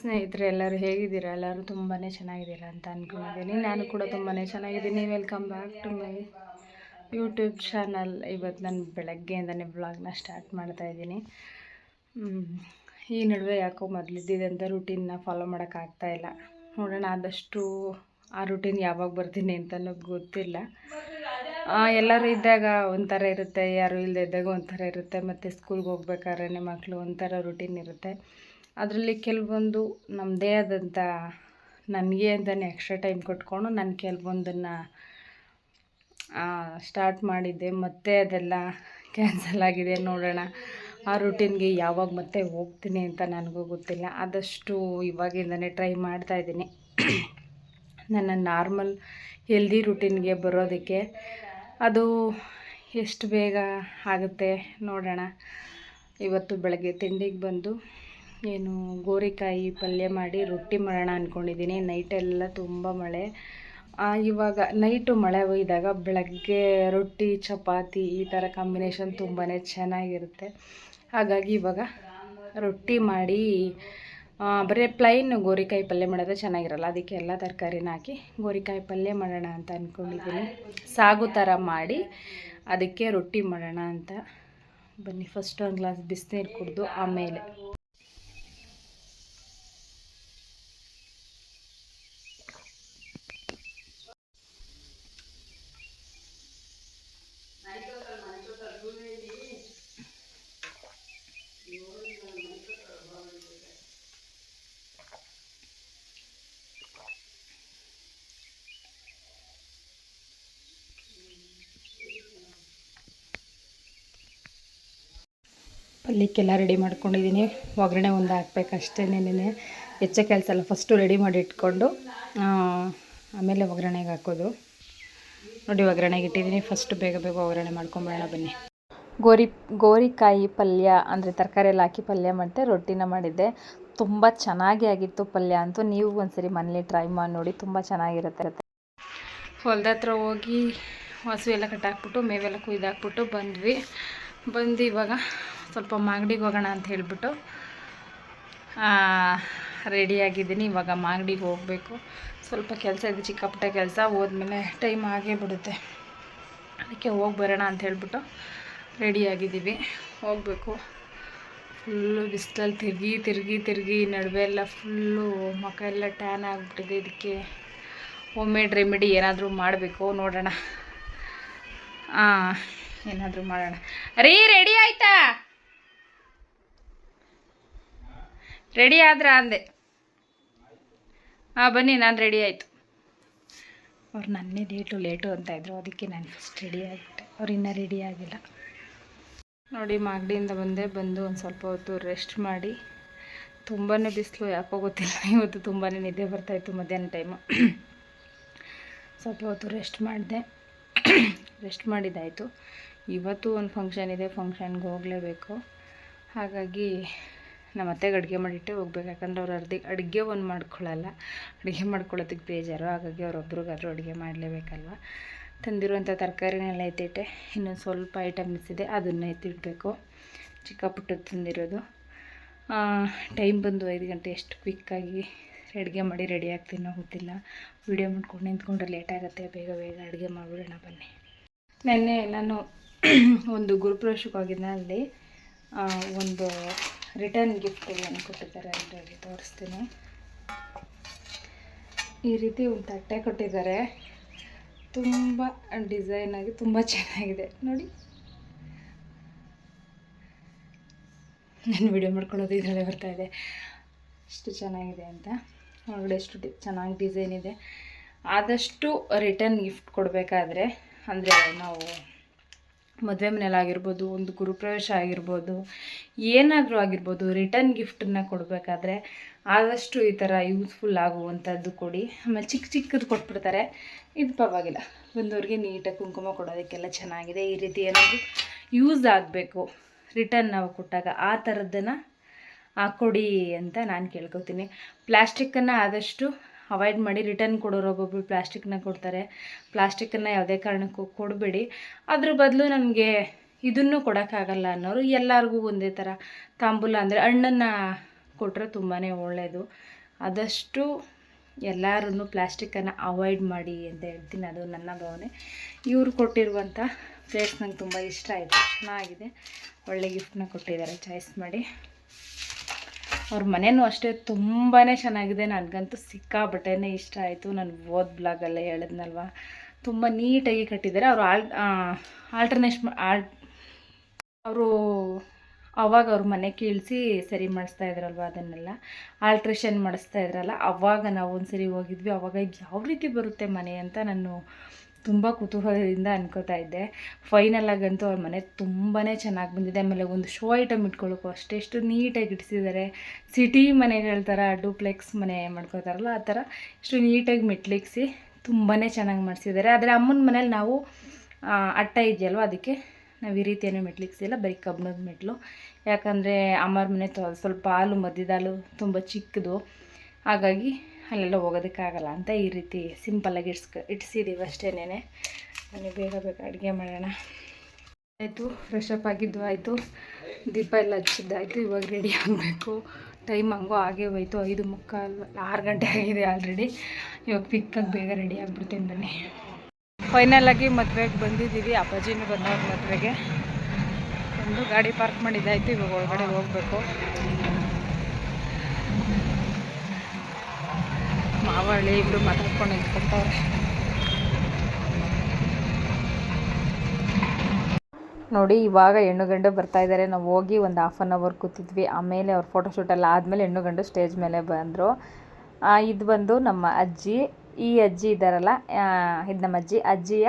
ಸ್ನೇಹಿತರೆ, ಎಲ್ಲರೂ ಹೇಗಿದ್ದೀರಾ? ಎಲ್ಲರೂ ತುಂಬಾ ಚೆನ್ನಾಗಿದ್ದೀರಾ ಅಂತ ಅಂದ್ಕೊಂಡಿದ್ದೀನಿ ನಾನು ಕೂಡ ತುಂಬಾ ಚೆನ್ನಾಗಿದ್ದೀನಿ. Welcome back to my YouTube channel ಇವತ್ತು ನಾನು ಬೆಳಗ್ಗೆಯಿಂದನೇ ಬ್ಲಾಗ್ನ ಸ್ಟಾರ್ಟ್ ಮಾಡ್ತಾ ಇದ್ದೀನಿ. ಈ ನಡುವೆ ಯಾಕೋ ಮೊದಲಿದ್ದಂಥ ರುಟೀನ್ನ ಫಾಲೋ ಮಾಡೋಕ್ಕಾಗ್ತಾ ಇಲ್ಲ. ನೋಡೋಣ, ಆದಷ್ಟು ಆ ರುಟೀನ್ ಯಾವಾಗ ಬರ್ತೀನಿ ಅಂತಲೂ ಗೊತ್ತಿಲ್ಲ. ಎಲ್ಲರೂ ಇದ್ದಾಗ ಒಂಥರ ಇರುತ್ತೆ. ಯಾರು ಇಲ್ಲದೇ ಇದ್ದಾಗ ಒಂಥರ ಇರುತ್ತೆ. ಮತ್ತು ಸ್ಕೂಲ್ಗೆ ಹೋಗ್ಬೇಕಾದ್ರೆ ಮಕ್ಕಳು ಒಂಥರ ರುಟೀನ್ ಇರುತ್ತೆ. ಅದರಲ್ಲಿ ಕೆಲವೊಂದು ನಮ್ಮದೇ ಆದಂಥ ನನಗೆ ಅಂತಲೇ ಎಕ್ಸ್ಟ್ರಾ ಟೈಮ್ ಕೊಟ್ಕೊಂಡು ನಾನು ಕೆಲವೊಂದನ್ನು ಸ್ಟಾರ್ಟ್ ಮಾಡಿದ್ದೆ. ಮತ್ತೆ ಅದೆಲ್ಲ ಕ್ಯಾನ್ಸಲ್ ಆಗಿದೆ. ನೋಡೋಣ. ಆ ರುಟೀನ್ಗೆ ಯಾವಾಗ ಮತ್ತೆ ಹೋಗ್ತೀನಿ ಅಂತ ನನಗೂ ಗೊತ್ತಿಲ್ಲ. ಆದಷ್ಟು ಇವಾಗಿಂದನೇ ಟ್ರೈ ಮಾಡ್ತಾ ಇದ್ದೀನಿ. ನನ್ನ ನಾರ್ಮಲ್ ಹೆಲ್ದಿ ರುಟೀನ್ಗೆ ಬರೋದಕ್ಕೆ. ಅದು ಎಷ್ಟು ಬೇಗ ಆಗುತ್ತೆ ನೋಡೋಣ. ಇವತ್ತು ಬೆಳಗ್ಗೆ ತಿಂಡಿಗೆ ಬಂದು ಏನು ಗೋರಿಕಾಯಿ ಪಲ್ಯ ಮಾಡಿ ರೊಟ್ಟಿ ಮಾಡೋಣ ಅಂದ್ಕೊಂಡಿದ್ದೀನಿ ನೈಟೆಲ್ಲ ತುಂಬ ಮಳೆ. ಇವಾಗ ನೈಟು ಮಳೆ ಒಯ್ದಾಗ ಬೆಳಗ್ಗೆ ರೊಟ್ಟಿ, ಚಪಾತಿ ಈ ಥರ ಕಾಂಬಿನೇಷನ್ ತುಂಬಾ ಚೆನ್ನಾಗಿರುತ್ತೆ. ಹಾಗಾಗಿ ಇವಾಗ ರೊಟ್ಟಿ ಮಾಡಿ ಬರೀ ಪ್ಲೈನ್ ಗೋರಿಕಾಯಿ ಪಲ್ಯ ಮಾಡಿದ್ರೆ ಚೆನ್ನಾಗಿರಲ್ಲ. ಅದಕ್ಕೆ ಎಲ್ಲ ತರಕಾರಿನ ಹಾಕಿ ಗೋರಿಕಾಯಿ ಪಲ್ಯ ಮಾಡೋಣ ಅಂತ ಅಂದ್ಕೊಂಡಿದ್ದೀನಿ ಸಾಗು ಥರ ಮಾಡಿ ಅದಕ್ಕೆ ರೊಟ್ಟಿ ಮಾಡೋಣ ಅಂತ. ಬನ್ನಿ ಫಸ್ಟ್ ಒಂದು ಗ್ಲಾಸ್ ಬಿಸಿನೀರು ಕುಡಿದು ಆಮೇಲೆ. ಪಲ್ಯಕ್ಕೆಲ್ಲ ರೆಡಿ ಮಾಡ್ಕೊಂಡಿದ್ದೀನಿ. ಒಗ್ಗರಣೆ ಒಂದು ಹಾಕ್ಬೇಕು ಅಷ್ಟೇ ಹೆಚ್ಚ ಕೆಲಸ ಎಲ್ಲ ಫಸ್ಟು ರೆಡಿ ಮಾಡಿ ಇಟ್ಕೊಂಡು ಆಮೇಲೆ ಒಗ್ಗರಣೆಗೆ ಹಾಕೋದು. ನೋಡಿ ಒಗ್ಗರಣೆಗೆ ಇಟ್ಟಿದ್ದೀನಿ. ಫಸ್ಟ್ ಬೇಗ ಬೇಗ ಒಗ್ಗರಣೆ ಮಾಡ್ಕೊಂಬಿಡೋಣ ಬನ್ನಿ. ಗೋರಿ, ಗೋರಿಕಾಯಿ ಪಲ್ಯ, ಅಂದರೆ ತರಕಾರಿ ಎಲ್ಲ ಹಾಕಿ ಪಲ್ಯ ಮಾಡಿದೆ ರೊಟ್ಟಿನ ಮಾಡಿದ್ದೆ. ತುಂಬ ಚೆನ್ನಾಗಿ ಆಗಿತ್ತು ಪಲ್ಯ ಅಂತೂ. ನೀವು ಒಂದ್ಸರಿ ಮನೇಲಿ ಟ್ರೈ ಮಾಡಿ ನೋಡಿ, ತುಂಬ ಚೆನ್ನಾಗಿರುತ್ತೆ. ಹೊಲ್ದ ಹತ್ರ ಹೋಗಿ, ಹಸು ಎಲ್ಲ ಕಟ್ಟಾಕ್ಬಿಟ್ಟು, ಮೇವೆಲ್ಲ ಕುಯ್ದಾಕ್ಬಿಟ್ಟು ಬಂದ್ವಿ. ಬಂದು ಇವಾಗ ಸ್ವಲ್ಪ ಮಾಗಡಿಗೆ ಹೋಗೋಣ ಅಂತ ಹೇಳಿಬಿಟ್ಟು ರೆಡಿಯಾಗಿದ್ದೀನಿ ಇವಾಗ ಮಾಗಡಿಗೆ ಹೋಗಬೇಕು. ಸ್ವಲ್ಪ ಕೆಲಸ ಇದೆ ಚಿಕ್ಕ ಪುಟ್ಟ ಕೆಲಸ. ಹೋದ್ಮೇಲೆ ಟೈಮ್ ಆಗೇ ಬಿಡುತ್ತೆ. ಅದಕ್ಕೆ ಹೋಗಿ ಬರೋಣ ಅಂತ ಹೇಳ್ಬಿಟ್ಟು ರೆಡಿಯಾಗಿದ್ದೀವಿ ಹೋಗಬೇಕು. ಫುಲ್ಲು ಬಿಸಿಲಲ್ಲಿ ತಿರುಗಿ ತಿರುಗಿ ತಿರುಗಿ ನಡುವೆ ಎಲ್ಲ ಫುಲ್ಲು ಮುಖ ಎಲ್ಲ ಟ್ಯಾನ್ ಆಗಿಬಿಟ್ಟಿದೆ. ಇದಕ್ಕೆ ಹೋಮ್ ಮೇಡ್ ರೆಮಿಡಿ ಏನಾದರೂ ಮಾಡಬೇಕು. ನೋಡೋಣ. ಹಾಂ ಏನಾದರೂ ಮಾಡೋಣ. ರೀ ರೆಡಿ ಆಯ್ತಾ? ರೆಡಿ ಆದ್ರ ಅಂದೆ. ಹಾಂ, ಬನ್ನಿ, ನಾನು ರೆಡಿ ಆಯಿತು. ಅವ್ರು ನನ್ನೇ ಲೇಟು ಲೇಟು ಅಂತ ಇದ್ರು. ಅದಕ್ಕೆ ನಾನು ಫಸ್ಟ್ ರೆಡಿ ಆಗಿಬಿಟ್ಟೆ. ಅವ್ರು ಇನ್ನೂ ರೆಡಿ ಆಗಿಲ್ಲ. ನೋಡಿ, ಮಾಗಡಿಯಿಂದ ಬಂದೆ. ಬಂದು ಒಂದು ಸ್ವಲ್ಪ ಹೊತ್ತು ರೆಸ್ಟ್ ಮಾಡಿ. ತುಂಬಾ ಬಿಸಿಲು, ಯಾಕೋ ಗೊತ್ತಿಲ್ಲ. ಇವತ್ತು ತುಂಬಾ ನಿದ್ದೆ ಬರ್ತಾಯಿತ್ತು ಮಧ್ಯಾಹ್ನ ಟೈಮು ಸ್ವಲ್ಪ ಹೊತ್ತು ರೆಸ್ಟ್ ಮಾಡಿದೆ. ರೆಸ್ಟ್ ಮಾಡಿದ್ದಾಯಿತು ಇವತ್ತು ಒಂದು ಫಂಕ್ಷನ್ ಇದೆ. ಫಂಕ್ಷನ್ಗೆ ಹೋಗಲೇಬೇಕು. ಹಾಗಾಗಿ ನಮ್ಮ ಅತ್ತೆಗೆ ಅಡುಗೆ ಮಾಡಿಟ್ಟೆ ಹೋಗ್ಬೇಕು. ಯಾಕಂದ್ರೆ ಅವ್ರು ಅರ್ಧಿ ಅಡುಗೆ ಒಂದು ಮಾಡ್ಕೊಳ್ಳಲ್ಲ ಅಡುಗೆ ಮಾಡ್ಕೊಳ್ಳೋದಕ್ಕೆ ಬೇಜಾರು. ಹಾಗಾಗಿ ಅವ್ರೊಬ್ರಿಗಾದ್ರೂ ಅಡುಗೆ ಮಾಡಲೇಬೇಕಲ್ವ? ತಂದಿರುವಂಥ ತರಕಾರಿನೆಲ್ಲ ಎತ್ತಿಟ್ಟೆ. ಇನ್ನೊಂದು ಸ್ವಲ್ಪ ಐಟಮ್ಸ್ ಇದೆ. ಅದನ್ನು ಎತ್ತಿಡಬೇಕು. ಚಿಕ್ಕ ಪುಟ್ಟದ್ದು ತಂದಿರೋದು ಟೈಮ್ ಬಂದು ಐದು ಗಂಟೆ ಎಷ್ಟು ಕ್ವಿಕ್ಕಾಗಿ ಅಡುಗೆ ಮಾಡಿ ರೆಡಿ ಆಗ್ತೀನೋ. ಗೊತ್ತಿಲ್ಲ. ವೀಡಿಯೋ ಮಾಡ್ಕೊಂಡು ನಿಂತ್ಕೊಂಡ್ರೆ ಲೇಟ್ ಆಗುತ್ತೆ. ಬೇಗ ಬೇಗ ಅಡುಗೆ ಮಾಡಿಬಿಡೋಣ ಬನ್ನಿ. ನೆನ್ನೆ ನಾನು ಒಂದು ಗುರುಪ್ರವೇಶಕ್ಕೆ ಹೋಗಿದ್ದೆ ಅಲ್ಲಿ. ಒಂದು ರಿಟರ್ನ್ ಗಿಫ್ಟ್ ಏನು ಕೊಟ್ಟಿದ್ದಾರೆ ಹೇಳಿ ತೋರಿಸ್ತೀನಿ. ಈ ರೀತಿ ಒಂದು ತಟ್ಟೆ ಕೊಟ್ಟಿದ್ದಾರೆ. ತುಂಬ ಡಿಸೈನ್ ಆಗಿ ತುಂಬ ಚೆನ್ನಾಗಿದೆ. ನೋಡಿ. ನಾನು ವಿಡಿಯೋ ಮಾಡ್ಕೊಳ್ಳೋದು ಇದರಲ್ಲೇ ಬರ್ತಾ ಇದೆ. ಎಷ್ಟು ಚೆನ್ನಾಗಿದೆ ಅಂತ. ಒಳಗಡೆ ಎಷ್ಟು ಚೆನ್ನಾಗಿ ಡಿಸೈನ್ ಇದೆ. ಆದಷ್ಟು ರಿಟರ್ನ್ ಗಿಫ್ಟ್ ಕೊಡಬೇಕಾದ್ರೆ, ಅಂದರೆ ನಾವು ಮದುವೆ ಮನೇಲಾಗಿರ್ಬೋದು ಒಂದು ಗುರುಪ್ರವೇಶ ಆಗಿರ್ಬೋದು, ಏನಾದರೂ ಆಗಿರ್ಬೋದು ರಿಟರ್ನ್ ಗಿಫ್ಟನ್ನ ಕೊಡಬೇಕಾದ್ರೆ ಆದಷ್ಟು ಈ ಥರ ಯೂಸ್ಫುಲ್ ಆಗುವಂಥದ್ದು ಕೊಡಿ. ಆಮೇಲೆ ಚಿಕ್ಕ ಚಿಕ್ಕದು ಕೊಟ್ಬಿಡ್ತಾರೆ. ಇದು ಪರವಾಗಿಲ್ಲ. ಬಂದವ್ರಿಗೆ ನೀಟಾಗಿ ಕುಂಕುಮ ಕೊಡೋದಕ್ಕೆಲ್ಲ ಚೆನ್ನಾಗಿದೆ. ಈ ರೀತಿ ಏನಾದರೂ ಯೂಸ್ ಆಗಬೇಕು. ರಿಟರ್ನ್ ನಾವು ಕೊಟ್ಟಾಗ ಆ ಥರದ್ದನ್ನು ಹಾಕ್ಕೊಡಿ ಅಂತ ನಾನು ಕೇಳ್ಕೊತೀನಿ. ಪ್ಲ್ಯಾಸ್ಟಿಕ್ಕನ್ನು ಆದಷ್ಟು ಅವಾಯ್ಡ್ ಮಾಡಿ ರಿಟರ್ನ್ ಕೊಡೋರು ಒಬ್ಬೊಬ್ರು ಪ್ಲಾಸ್ಟಿಕ್ನ ಕೊಡ್ತಾರೆ. ಪ್ಲಾಸ್ಟಿಕ್ಕನ್ನು ಯಾವುದೇ ಕಾರಣಕ್ಕೂ ಕೊಡಬೇಡಿ. ಅದ್ರ ಬದಲು ನನಗೆ ಇದನ್ನು ಕೊಡೋಕ್ಕಾಗಲ್ಲ ಅನ್ನೋರು ಎಲ್ಲರಿಗೂ ಒಂದೇ ಥರ ತಾಂಬೂಲ ಅಂದರೆ ಹಣ್ಣನ್ನು ಕೊಟ್ಟರೆ ತುಂಬಾ ಒಳ್ಳೆಯದು ಆದಷ್ಟು ಎಲ್ಲರೂ ಪ್ಲಾಸ್ಟಿಕ್ಕನ್ನು ಅವಾಯ್ಡ್ ಮಾಡಿ ಅಂತ ಹೇಳ್ತೀನಿ. ಅದು ನನ್ನ ಭಾವನೆ. ಇವರು ಕೊಟ್ಟಿರುವಂಥ ಪ್ಲೇಟ್ಸ್ ನಂಗೆ ತುಂಬ ಇಷ್ಟ ಆಯಿತು. ಚೆನ್ನಾಗಿದೆ. ಒಳ್ಳೆ ಗಿಫ್ಟನ್ನ ಕೊಟ್ಟಿದ್ದಾರೆ. ಚಾಯ್ಸ್ ಮಾಡಿ. ಅವ್ರ ಮನೆಯೂ ಅಷ್ಟೇ ತುಂಬಾ ಚೆನ್ನಾಗಿದೆ. ನನಗಂತೂ ಸಿಕ್ಕಾಬಟ್ಟೆನೇ ಇಷ್ಟ ಆಯಿತು. ನಾನು ಓದ್ ಬ್ಲಾಗಲ್ಲ ಹೇಳಿದ್ನಲ್ವ? ತುಂಬ ನೀಟಾಗಿ ಕಟ್ಟಿದ್ದಾರೆ. ಅವರು ಆಲ್ ಆಲ್ಟರ್ನೇಷ್ ಆಲ್, ಅವರು ಅವಾಗ ಅವ್ರ ಮನೆ ಕೀಳಿಸಿ ಸರಿ ಮಾಡಿಸ್ತಾ ಇದ್ರಲ್ವ ಅದನ್ನೆಲ್ಲ? ಆಲ್ಟ್ರೇಷನ್ ಮಾಡಿಸ್ತಾ ಇದ್ರಲ್ಲ? ಅವಾಗ ನಾವು ಒಂದು ಸರಿ ಹೋಗಿದ್ವಿ. ಅವಾಗ ಯಾವ ರೀತಿ ಬರುತ್ತೆ ಮನೆ ಅಂತ ನಾನು ತುಂಬ ಕುತೂಹಲದಿಂದ ಅನ್ಕೋತಾ ಇದ್ದೆ. ಫೈನಲಾಗಂತೂ ಅವ್ರ ಮನೆ ತುಂಬಾ ಚೆನ್ನಾಗಿ ಬಂದಿದೆ. ಆಮೇಲೆ ಒಂದು ಶೋ ಐಟಮ್ ಇಟ್ಕೊಳ್ಳೋಕ್ಕೂ ಅಷ್ಟೆಷ್ಟು ನೀಟಾಗಿ ಇಡಿಸಿದ್ದಾರೆ ಸಿಟಿ ಮನೆಗಳ ಥರ ಡೂಪ್ಲೆಕ್ಸ್ ಮನೆ ಮಾಡ್ಕೋತಾರಲ್ಲ, ಆ ಥರ ಇಷ್ಟು ನೀಟಾಗಿ ಮೆಟ್ಲಿಕ್ಸಿ ತುಂಬಾ ಚೆನ್ನಾಗಿ ಮಾಡಿಸಿದ್ದಾರೆ. ಆದರೆ ಅಮ್ಮನ ಮನೇಲಿ ನಾವು ಅಟ್ಟ ಇದೆಯಲ್ವ ಅದಕ್ಕೆ ನಾವು ಈ ರೀತಿಯನ್ನು ಮೆಟ್ಲಿಕ್ಸಿಲ್ಲ. ಬರೀ ಕಬ್ಬಣದ ಮೆಟ್ಲು. ಯಾಕಂದರೆ ಅಮ್ಮರ ಮನೆ ಸ್ವಲ್ಪ ಹಾಲು ಮಧ್ಯದಾಲು ತುಂಬ ಚಿಕ್ಕದು. ಹಾಗಾಗಿ ಅಲ್ಲೆಲ್ಲ ಹೋಗೋದಕ್ಕಾಗಲ್ಲ ಅಂತ ಈ ರೀತಿ ಸಿಂಪಲ್ಲಾಗಿ ಇಡ್ಸ್ಕ ಇಟ್ಸಿದ್ದೀವಿ ಅಷ್ಟೇನೆ ನಾನು ಬೇಗ ಬೇಗ ಅಡುಗೆ ಮಾಡೋಣ. ಆಯಿತು ಫ್ರೆಶ್ ಅಪ್ ಆಗಿದ್ದು ಆಯಿತು. ದೀಪ ಎಲ್ಲ ಹಚ್ಚಿದ್ದಾಯಿತು, ಇವಾಗ ರೆಡಿ ಆಗಬೇಕು. ಟೈಮ್ ಹಂಗೋ ಆಗೇ ಹೋಯ್ತು, ಐದು ಮುಕ್ಕಾಲು, ಆರು ಗಂಟೆ ಆಗಿದೆ ಆಲ್ರೆಡಿ ಇವಾಗ ಪಿಕ್ಕಾಗಿ ಬೇಗ ರೆಡಿ ಆಗಿಬಿಡ್ತೀನಿ ಬನ್ನಿ. ಫೈನಲಾಗಿ ಮದುವೆಗೆ ಬಂದಿದ್ದೀವಿ, ಅಪ್ಪಾಜಿನೂ ಬಂದವ್ರ ಮದುವೆಗೆ. ಒಂದು ಗಾಡಿ ಪಾರ್ಕ್ ಮಾಡಿದ್ದಾಯಿತು, ಇವಾಗ ಒಳಗಡೆ ಹೋಗಬೇಕು. ಮಾವಳ್ಳಿ ಇಬ್ಬರು ಮಾತಾಡ್ಕೊಂಡು ನಿಂತ್ಕೊಂತವ್ರೆ. ನೋಡಿ, ಇವಾಗ ಹೆಣ್ಣು ಗಂಡು ಬರ್ತಾ ಇದ್ದಾರೆ ನಾವು ಹೋಗಿ ಒಂದು ಹಾಫ್ ಆನ್ ಅವರ್ ಕೂತಿದ್ವಿ. ಆಮೇಲೆ ಅವ್ರ ಫೋಟೋಶೂಟ್ ಎಲ್ಲ ಆದಮೇಲೆ ಹೆಣ್ಣು ಗಂಡು ಸ್ಟೇಜ್ ಮೇಲೆ ಬಂದರು. ಇದು ಬಂದು ನಮ್ಮ ಅಜ್ಜಿ, ಈ ಅಜ್ಜಿ ಇದ್ದಾರಲ್ಲ ಇದು ನಮ್ಮ ಅಜ್ಜಿ. ಅಜ್ಜಿಯ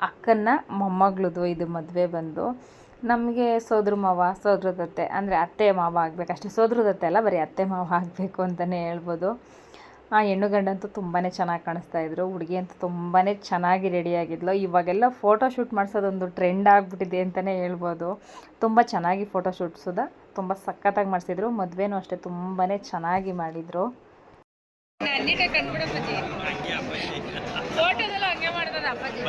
ಅಕ್ಕನ ಮೊಮ್ಮಗಳದು ಇದು ಮದುವೆ ಬಂದು. ನಮಗೆ ಸೋದ್ರ ಮಾವ ಸೋದ್ರದತ್ತೆ ಅಂದರೆ ಅತ್ತೆ ಮಾವ ಆಗಬೇಕು ಅಷ್ಟೇ ಸೋದ್ರದತ್ತೆ ಅಲ್ಲ, ಬರೀ ಅತ್ತೆ ಮಾವ ಆಗಬೇಕು ಅಂತಲೇ ಹೇಳ್ಬೋದು. ಆ ಹೆಣ್ಣು ಗಂಡಂತೂ ತುಂಬಾ ಚೆನ್ನಾಗಿ ಕಾಣಿಸ್ತಾ ಇದ್ರು. ಹುಡುಗಿ ಅಂತೂ ತುಂಬಾ ಚೆನ್ನಾಗಿ ರೆಡಿಯಾಗಿದ್ಲು ಇವಾಗೆಲ್ಲ ಫೋಟೋ ಶೂಟ್ ಮಾಡಿಸೋದೊಂದು ಟ್ರೆಂಡ್ ಆಗಿಬಿಟ್ಟಿದೆ ಅಂತಲೇ ಹೇಳ್ಬೋದು. ತುಂಬ ಚೆನ್ನಾಗಿ ಫೋಟೋ ಶೂಟ್ಸದ ತುಂಬ ಸಖತ್ತಾಗಿ ಮಾಡಿಸಿದ್ರು. ಮದುವೆನೂ ಅಷ್ಟೇ ತುಂಬಾ ಚೆನ್ನಾಗಿ ಮಾಡಿದರು. ಫೋಟೋದೆಲ್ಲ ಹಂಗೆ ಮಾಡ್ತದ ಅಪ್ಪಾಜಿ.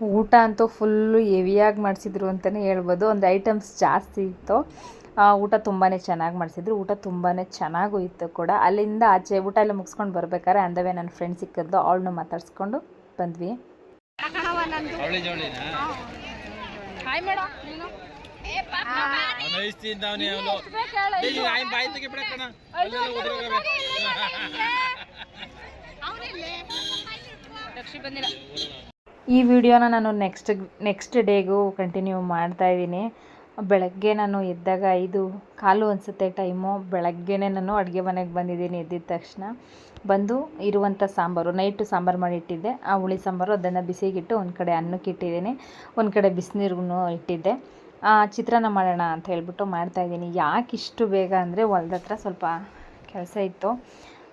ಊಟ ಅಂತೂ ಫುಲ್ಲು ಹೆವಿಯಾಗಿ ಮಾಡಿಸಿದ್ರು ಅಂತಲೇ ಹೇಳ್ಬೋದು. ಒಂದು ಐಟಮ್ಸ್ ಜಾಸ್ತಿ ಇತ್ತು. ಊಟ ತುಂಬಾ ಚೆನ್ನಾಗಿ ಮಾಡಿಸಿದ್ರು. ಊಟ ತುಂಬಾ ಚೆನ್ನಾಗೂ ಇತ್ತು ಕೂಡ. ಅಲ್ಲಿಂದ ಆಚೆ ಊಟ ಎಲ್ಲ ಮುಗಿಸ್ಕೊಂಡು ಬರ್ಬೇಕಾದ್ರೆ ಅಂದವೇ ನನ್ನ ಫ್ರೆಂಡ್ ಸಿಕ್ಕಿದ್ದು. ಅವಳನ್ನು ಮಾತಾಡಿಸ್ಕೊಂಡು ಬಂದ್ವಿ. ಬಂದಿಲ್ಲ. ಈ ವಿಡಿಯೋನ ನಾನು ನೆಕ್ಸ್ಟ್ ನೆಕ್ಸ್ಟ್ ಡೇಗೂ ಕಂಟಿನ್ಯೂ ಮಾಡ್ತಾ ಇದ್ದೀನಿ. ಬೆಳಗ್ಗೆ ನಾನು ಎದ್ದಾಗ ಐದು ಕಾಲು ಅನಿಸುತ್ತೆ ಟೈಮು ಬೆಳಗ್ಗೆನೇ ನಾನು ಅಡುಗೆ ಮನೆಗೆ ಬಂದಿದ್ದೀನಿ ಎದ್ದಿದ ತಕ್ಷಣ. ಬಂದು ಇರುವಂಥ ಸಾಂಬಾರು ನೈಟು ಸಾಂಬಾರು ಮಾಡಿ ಇಟ್ಟಿದ್ದೆ. ಆ ಹುಳಿ ಸಾಂಬಾರು, ಅದನ್ನು ಬಿಸಿಗಿಟ್ಟು ಒಂದು ಕಡೆ ಅನ್ನಕ್ಕೆ ಇಟ್ಟಿದ್ದೀನಿ. ಒಂದು ಕಡೆ ಬಿಸಿನೀರಿಗೂ ಇಟ್ಟಿದ್ದೆ. ಚಿತ್ರಾನ್ನ ಮಾಡೋಣ ಅಂತ ಹೇಳ್ಬಿಟ್ಟು ಮಾಡ್ತಾಯಿದ್ದೀನಿ ಯಾಕೆ ಇಷ್ಟು ಬೇಗ ಅಂದರೆ ಹೊಲ್ದ ಹತ್ರ ಸ್ವಲ್ಪ ಕೆಲಸ ಇತ್ತು.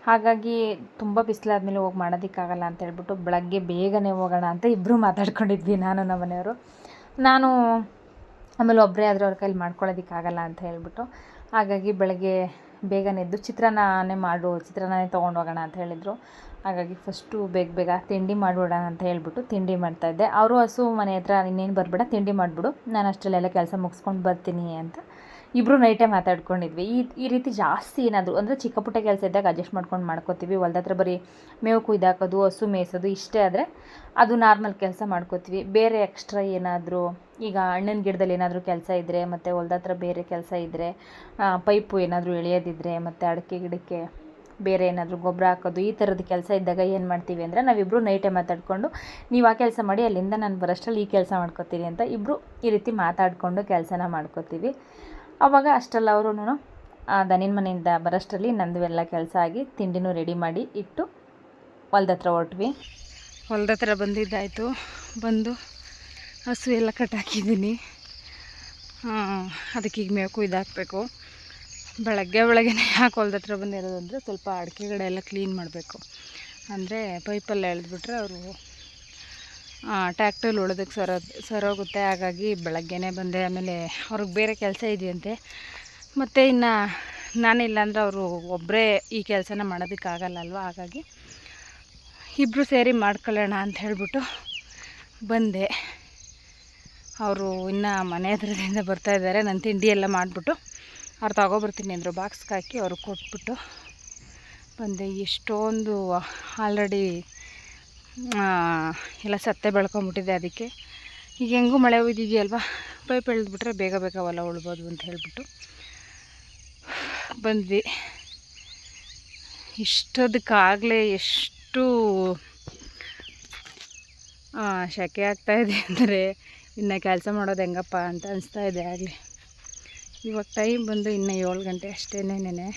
ಹಾಗಾಗಿ ತುಂಬ ಬಿಸಿಲಾದ್ಮೇಲೆ ಹೋಗಿ ಮಾಡೋದಕ್ಕಾಗಲ್ಲ ಅಂತ ಹೇಳ್ಬಿಟ್ಟು ಬೆಳಗ್ಗೆ ಬೇಗನೆ ಹೋಗೋಣ ಅಂತ ಇಬ್ಬರು ಮಾತಾಡ್ಕೊಂಡಿದ್ವಿ ನಾನು, ನಮ್ಮ ಮನೆಯವರು. ನಾನು ಆಮೇಲೆ ಒಬ್ಬರೇ ಆದರೆ ಅವ್ರ ಕೈಲಿ ಮಾಡ್ಕೊಳ್ಳೋದಕ್ಕಾಗಲ್ಲ ಅಂತ ಹೇಳ್ಬಿಟ್ಟು. ಹಾಗಾಗಿ ಬೆಳಗ್ಗೆ ಬೇಗನೆ ಎದ್ದು ಚಿತ್ರಾನ್ನನೇ ಮಾಡು, ಚಿತ್ರಾನ್ನನೇ ತೊಗೊಂಡು ಹೋಗೋಣ ಅಂತ ಹೇಳಿದರು. ಹಾಗಾಗಿ ಫಸ್ಟು ಬೇಗ ಬೇಗ ತಿಂಡಿ ಮಾಡಿಬಿಡೋಣ ಅಂತ ಹೇಳ್ಬಿಟ್ಟು ತಿಂಡಿ ಮಾಡ್ತಾಯಿದ್ದೆ ಅವರು ಹಸು ಮನೆ ಹತ್ರ ಇನ್ನೇನು ಬರಬೇಡ, ತಿಂಡಿ ಮಾಡಿಬಿಡು. ನಾನು ಅಷ್ಟರಲ್ಲೆಲ್ಲ ಕೆಲಸ ಮುಗಿಸ್ಕೊಂಡು ಬರ್ತೀನಿ ಅಂತ. ಇಬ್ಬರು ನೈಟೇ ಮಾತಾಡ್ಕೊಂಡಿದ್ವಿ. ಈ ಈ ರೀತಿ ಜಾಸ್ತಿ ಏನಾದರೂ, ಅಂದರೆ ಚಿಕ್ಕ ಪುಟ್ಟ ಕೆಲಸ ಇದ್ದಾಗ ಅಡ್ಜಸ್ಟ್ ಮಾಡ್ಕೊಂಡು ಮಾಡ್ಕೋತೀವಿ. ಹೊಲ್ದತ್ರ ಬರೀ ಮೇವು ಕುಯ್ದಾಕೋದು, ಹಸು ಮೇಯಿಸೋದು ಇಷ್ಟೇ ಆದರೆ ಅದು ನಾರ್ಮಲ್ ಕೆಲಸ ಮಾಡ್ಕೋತೀವಿ. ಬೇರೆ ಎಕ್ಸ್ಟ್ರಾ ಏನಾದರೂ, ಈಗ ಹಣ್ಣಿನ ಗಿಡದಲ್ಲಿ ಏನಾದರೂ ಕೆಲಸ ಇದ್ದರೆ ಮತ್ತು ಹೊಲ್ದ ಹತ್ರ ಬೇರೆ ಕೆಲಸ ಇದ್ದರೆ ಪೈಪು ಏನಾದರೂ ಎಳೆಯೋದಿದ್ರೆ, ಮತ್ತು ಅಡಿಕೆ ಗಿಡಕ್ಕೆ ಬೇರೆ ಏನಾದರೂ ಗೊಬ್ಬರ ಹಾಕೋದು, ಈ ಥರದ ಕೆಲಸ ಇದ್ದಾಗ ಏನು ಮಾಡ್ತೀವಿ ಅಂದರೆ ನಾವಿಬ್ಬರು ನೈಟೇ ಮಾತಾಡಿಕೊಂಡು, ನೀವು ಆ ಕೆಲಸ ಮಾಡಿ, ಅಲ್ಲಿಂದ ನಾನು ಬರೋಷ್ಟರಲ್ಲಿ ಈ ಕೆಲಸ ಮಾಡ್ಕೋತೀನಿ ಅಂತ ಇಬ್ಬರು ಈ ರೀತಿ ಮಾತಾಡಿಕೊಂಡು ಕೆಲಸನ ಮಾಡ್ಕೋತೀವಿ. ಆವಾಗ ಅಷ್ಟೆಲ್ಲ ಅವರು ದನಿನ ಮನೆಯಿಂದ ಬರೋಷ್ಟರಲ್ಲಿ ನಂದು ಎಲ್ಲ ಕೆಲಸ ಆಗಿ ತಿಂಡಿನೂ ರೆಡಿ ಮಾಡಿ ಇಟ್ಟು ಹೊಲ್ದ ಹತ್ರ ಹೊರಟ್ವಿ. ಹೊಲ್ದ ಹತ್ರ ಬಂದಿದ್ದಾಯಿತು. ಬಂದು ಹಸು ಎಲ್ಲ ಕಟ್ಟಾಕಿದ್ದೀನಿ ಅದಕ್ಕೆ ಈಗ ಮೇಕು ಇದಾಕಬೇಕು. ಬೆಳಗ್ಗೆ ಬೆಳಗ್ಗೆನೇ ಯಾಕೆ ಹೊಲ್ದ ಹತ್ರ ಬಂದಿರೋದಂದರೆ ಸ್ವಲ್ಪ ಅಡಿಕೆ ಗಿಡ ಎಲ್ಲ ಕ್ಲೀನ್ ಮಾಡಬೇಕು. ಅಂದರೆ ಪೈಪಲ್ಲಿ ಎಳೆದ್ಬಿಟ್ರೆ ಅವರು ಟ್ಯಾಕ್ಟ್ರಲ್ಲಿ ಉಳೋದಕ್ಕೆ ಸರೋ, ಸರೋಗುತ್ತೆ. ಹಾಗಾಗಿ ಬೆಳಗ್ಗೆನೇ ಬಂದೆ. ಆಮೇಲೆ ಅವ್ರಿಗೆ ಬೇರೆ ಕೆಲಸ ಇದೆಯಂತೆ. ಮತ್ತು ಇನ್ನು ನಾನಿಲ್ಲ ಅಂದರೆ ಅವರು ಒಬ್ಬರೇ ಈ ಕೆಲಸನ ಮಾಡೋದಕ್ಕಾಗಲ್ಲ ಅಲ್ವ ಹಾಗಾಗಿ ಇಬ್ಬರು ಸೇರಿ ಮಾಡ್ಕೊಳ್ಳೋಣ ಅಂತ ಹೇಳಿಬಿಟ್ಟು ಬಂದೆ. ಅವರು ಇನ್ನು ಮನೆ ಹತ್ರದಿಂದ ಬರ್ತಾ ಇದ್ದಾರೆ. ನಾನು ತಿಂಡಿ ಎಲ್ಲ ಮಾಡಿಬಿಟ್ಟು ಅವ್ರು ತಗೊಬರ್ತೀನಿ ಅಂದರು. ಬಾಕ್ಸ್ಗೆ ಹಾಕಿ ಅವ್ರಿಗೆ ಕೊಟ್ಬಿಟ್ಟು ಬಂದೆ. ಎಷ್ಟೊಂದು ಆಲ್ರೆಡಿ ಎಲ್ಲ ಸತ್ತೆ ಬೆಳ್ಕೊಂಬಿಟ್ಟಿದೆ ಅದಕ್ಕೆ. ಈಗ ಹೆಂಗೂ ಮಳೆ ಹೋಗಿದೆಯಲ್ವ ಪೈಪ್ ಎಳೆದ್ಬಿಟ್ರೆ ಬೇಗ ಬೇಗ ಹೊಲ ಉಳ್ಬೋದು ಅಂತ ಹೇಳ್ಬಿಟ್ಟು ಬಂದ್ವಿ. ಇಷ್ಟೊದಕ್ಕಾಗಲೇ ಎಷ್ಟು ಸೆಕೆ ಆಗ್ತಾಯಿದೆ ಅಂದರೆ ಇನ್ನು ಕೆಲಸ ಮಾಡೋದು ಹೆಂಗಪ್ಪ ಅಂತ ಅನಿಸ್ತಾ ಇದೆ ಆಗಲಿ. ಇವಾಗ ಟೈಮ್ ಬಂದು ಇನ್ನು ಏಳು ಗಂಟೆ ಅಷ್ಟೇ ನೆನೆ.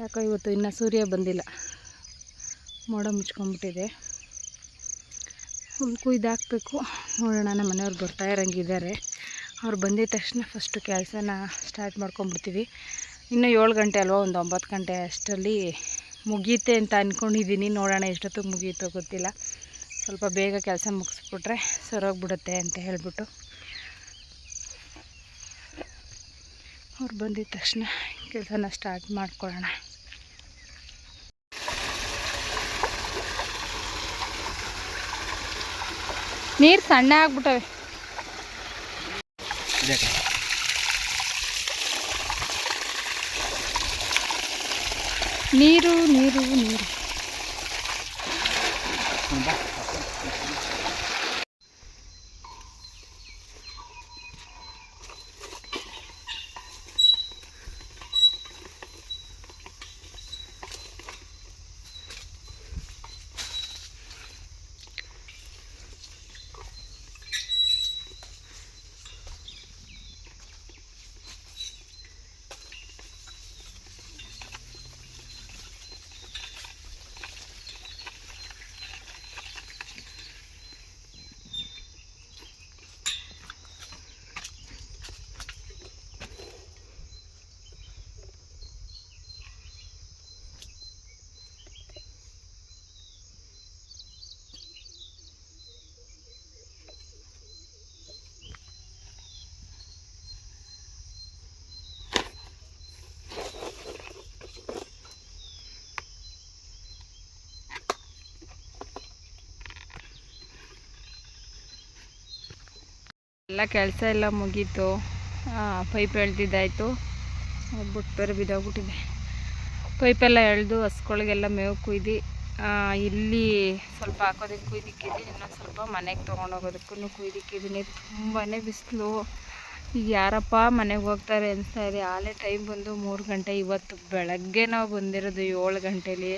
ಯಾಕೋ ಇವತ್ತು ಇನ್ನೂ ಸೂರ್ಯ ಬಂದಿಲ್ಲ. ಮೋಡ ಮುಚ್ಕೊಂಡ್ಬಿಟ್ಟಿದೆ ಹುಲ್ ಕುಯ್ದಾಕಬೇಕು ನೋಡೋಣ, ನಮ್ಮ ಮನೆಯವ್ರು ಬರ್ತಾ ಇರೋಂಗಿದ್ದಾರೆ. ಅವ್ರು ಬಂದಿದ ತಕ್ಷಣ ಫಸ್ಟು ಕೆಲಸನ ಸ್ಟಾರ್ಟ್ ಮಾಡ್ಕೊಂಡ್ಬಿಡ್ತೀವಿ ಇನ್ನೂ ಏಳು ಗಂಟೆ ಅಲ್ವಾ? ಒಂದು ಒಂಬತ್ತು ಗಂಟೆ ಅಷ್ಟರಲ್ಲಿ ಮುಗಿಯುತ್ತೆ ಅಂತ ಅಂದ್ಕೊಂಡಿದ್ದೀನಿ ನೋಡೋಣ ಎಷ್ಟೊತ್ತಿಗೆ ಮುಗಿಯುತ್ತೋ ಗೊತ್ತಿಲ್ಲ. ಸ್ವಲ್ಪ ಬೇಗ ಕೆಲಸ ಮುಗಿಸ್ಬಿಟ್ರೆ ಸರೋಗ್ಬಿಡುತ್ತೆ ಅಂತ ಹೇಳ್ಬಿಟ್ಟು. ಅವ್ರು ಬಂದಿದ ತಕ್ಷಣ ಕೆಲಸನ ಸ್ಟಾರ್ಟ್ ಮಾಡ್ಕೊಳ್ಳೋಣ. ನೀರು ಸಣ್ಣ ಆಗ್ಬಿಟ್ಟವೆ. ನೀರು ನೀರು ನೀರು. ಎಲ್ಲ ಕೆಲಸ ಎಲ್ಲ ಮುಗೀತು. ಪೈಪ್ ಎಳ್ದಿದ್ದಾಯಿತು. ಬಿಟ್ಟು ಬೇರೆ ಬಿದ್ದೋಗ್ಬಿಟ್ಟಿದೆ. ಪೈಪೆಲ್ಲ ಎಳೆದು ಹಸ್ಗಳಿಗೆಲ್ಲ ಮೇವು ಕುಯ್ದು ಇಲ್ಲಿ ಸ್ವಲ್ಪ ಹಾಕೋದಕ್ಕೆ ಕುಯ್ದಿಕ್ಕಿದ್ದೀನಿ ಇನ್ನೊಂದು ಸ್ವಲ್ಪ ಮನೆಗೆ ತೊಗೊಂಡೋಗೋದಕ್ಕೂ ಕುಯ್ದಿಕ್ಕಿದ್ದೀನಿ ತುಂಬಾ ಬಿಸಿಲು. ಈಗ ಯಾರಪ್ಪ ಮನೆಗೆ ಹೋಗ್ತಾರೆ ಅನಿಸ್ತಾ ಇದೆ. ಆಲೇ ಟೈಮ್ ಬಂದು ಮೂರು ಗಂಟೆ ಇವತ್ತು. ಬೆಳಗ್ಗೆ ನಾವು ಬಂದಿರೋದು ಏಳು ಗಂಟೆಲಿ.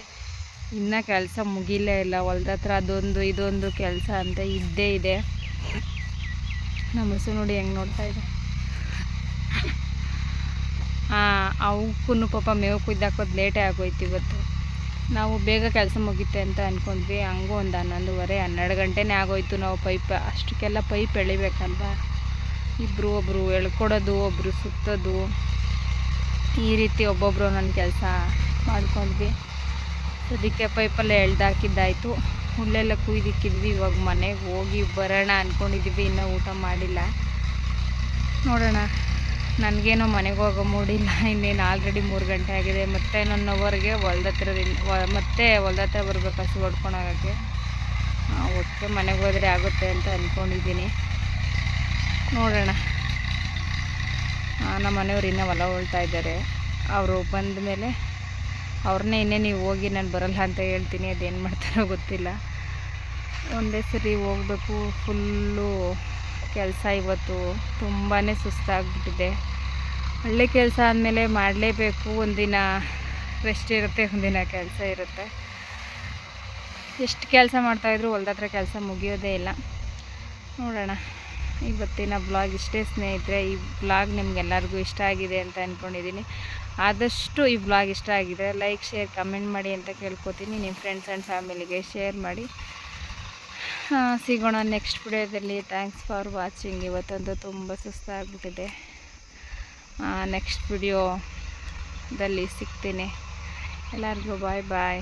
ಇನ್ನೂ ಕೆಲಸ ಮುಗಿಲೇ ಇಲ್ಲ. ಹೊಲ್ದ ಹತ್ರ ಅದೊಂದು, ಇದೊಂದು ಕೆಲಸ ಅಂತ ಇದ್ದೇ ಇದೆ. ನಮ್ಮ ಹಸು ನೋಡಿ ಹೆಂಗೆ ನೋಡ್ತಾ ಇದೆ. ಅವಕ್ಕೂ ಪಾಪ ಮೇವು ಕುಯ್ದಾಕೋದು ಲೇಟೇ ಆಗೋಯ್ತು ಇವತ್ತು. ನಾವು ಬೇಗ ಕೆಲಸ ಮುಗೀತೆ ಅಂತ ಅಂದ್ಕೊಂಡ್ವಿ ಹಂಗೂ ಒಂದು ಹನ್ನೊಂದುವರೆ, ಹನ್ನೆರಡು ಗಂಟೆನೇ ಆಗೋಯ್ತು ನಾವು ಪೈಪ್, ಅಷ್ಟಕ್ಕೆಲ್ಲ ಪೈಪ್ ಎಳಿಬೇಕಲ್ವಾ? ಇಬ್ಬರು ಒಬ್ಬರು ಎಳ್ಕೊಡೋದು ಒಬ್ಬರು ಸುತ್ತೋದು. ಈ ರೀತಿ ಒಬ್ಬೊಬ್ಬರು ನನ್ನ ಕೆಲಸ ಮಾಡ್ಕೊಂಡ್ವಿ. ಅದಕ್ಕೆ ಪೈಪಲ್ಲೇ ಎಳ್ದಾಕಿದ್ದಾಯಿತು. ಹುಲ್ಲೆಲ್ಲ ಕುಯ್ದಿಕ್ಕಿದ್ವಿ. ಇವಾಗ ಮನೆಗೆ ಹೋಗಿ ಬರೋಣ ಅಂದ್ಕೊಂಡಿದ್ವಿ ಇನ್ನೂ ಊಟ ಮಾಡಿಲ್ಲ. ನೋಡೋಣ. ನನಗೇನೋ ಮನೆಗೆ ಹೋಗೋ ಮೂಡಿಲ್ಲ ಇನ್ನೇನು ಆಲ್ರೆಡಿ ಮೂರು ಗಂಟೆ ಆಗಿದೆ. ಮತ್ತೆ ನನ್ನ ಅವರಿಗೆ ಹೊಲ್ದ ಹತ್ರದಿಂದ ಮತ್ತೆ ಹೊಲ್ದ ಹತ್ರ ಬರ್ಬೇಕು ಹಸು ಹೊಡ್ಕೊಂಡು ಹೋಗೋಕ್ಕೆ ಒಟ್ಟಿಗೆ ಮನೆಗೆ ಹೋದರೆ ಆಗುತ್ತೆ ಅಂತ ಅಂದ್ಕೊಂಡಿದ್ದೀನಿ ನೋಡೋಣ. ನಮ್ಮ ಮನೆಯವ್ರು ಇನ್ನೂ ಹೊಲ ಹೊಳ್ತಾ ಇದ್ದಾರೆ. ಅವರು ಬಂದ ಮೇಲೆ ಅವ್ರನ್ನೇ ಇನ್ನೇ ನೀವು ಹೋಗಿ ನಾನು ಬರಲ್ಲ ಅಂತ ಹೇಳ್ತೀನಿ, ಅದೇನು ಮಾಡ್ತಾರೋ ಗೊತ್ತಿಲ್ಲ. ಒಂದೇ ಸರಿ ಹೋಗ್ಬೇಕು, ಫುಲ್ಲು ಕೆಲಸ ಇವತ್ತು ತುಂಬಾ ಸುಸ್ತಾಗ್ಬಿಟ್ಟಿದೆ. ಒಳ್ಳೆ ಕೆಲಸ ಆದಮೇಲೆ ಮಾಡಲೇಬೇಕು, ಒಂದಿನ ರೆಸ್ಟ್ ಇರುತ್ತೆ, ಒಂದಿನ ಕೆಲಸ ಇರುತ್ತೆ. ಎಷ್ಟು ಕೆಲಸ ಮಾಡ್ತಾಯಿದ್ರು ಹೊಲ್ದತ್ರ ಕೆಲಸ ಮುಗಿಯೋದೇ ಇಲ್ಲ. ನೋಡೋಣ, ಇವತ್ತಿನ ಬ್ಲಾಗ್ ಇಷ್ಟೇ ಸ್ನೇಹಿತರೆ, ಈ ಬ್ಲಾಗ್ ನಿಮ್ಗೆಲ್ಲರಿಗೂ ಇಷ್ಟ ಆಗಿದೆ ಅಂತ ಅಂದ್ಕೊಂಡಿದ್ದೀನಿ ಆದಷ್ಟು ಈ ಬ್ಲಾಗ್ ಇಷ್ಟ ಆಗಿದೆ. ಲೈಕ್ ಶೇರ್ ಕಮೆಂಟ್ ಮಾಡಿ ಅಂತ ಕೇಳ್ಕೊತೀನಿ. ನಿಮ್ಮ ಫ್ರೆಂಡ್ಸ್ ಆ್ಯಂಡ್ ಫ್ಯಾಮಿಲಿಗೆ ಶೇರ್ ಮಾಡಿ. ಸಿಗೋಣ ನೆಕ್ಸ್ಟ್ ವಿಡಿಯೋದಲ್ಲಿ. ಥ್ಯಾಂಕ್ಸ್ ಫಾರ್ ವಾಚಿಂಗ್ ಇವತ್ತಂತೂ ತುಂಬ ಸುಸ್ತಾಗ್ಬಿಟ್ಟಿದೆ. ನೆಕ್ಸ್ಟ್ ವಿಡಿಯೋದಲ್ಲಿ ಸಿಗ್ತೀನಿ. ಎಲ್ಲರಿಗೂ ಬಾಯ್ ಬಾಯ್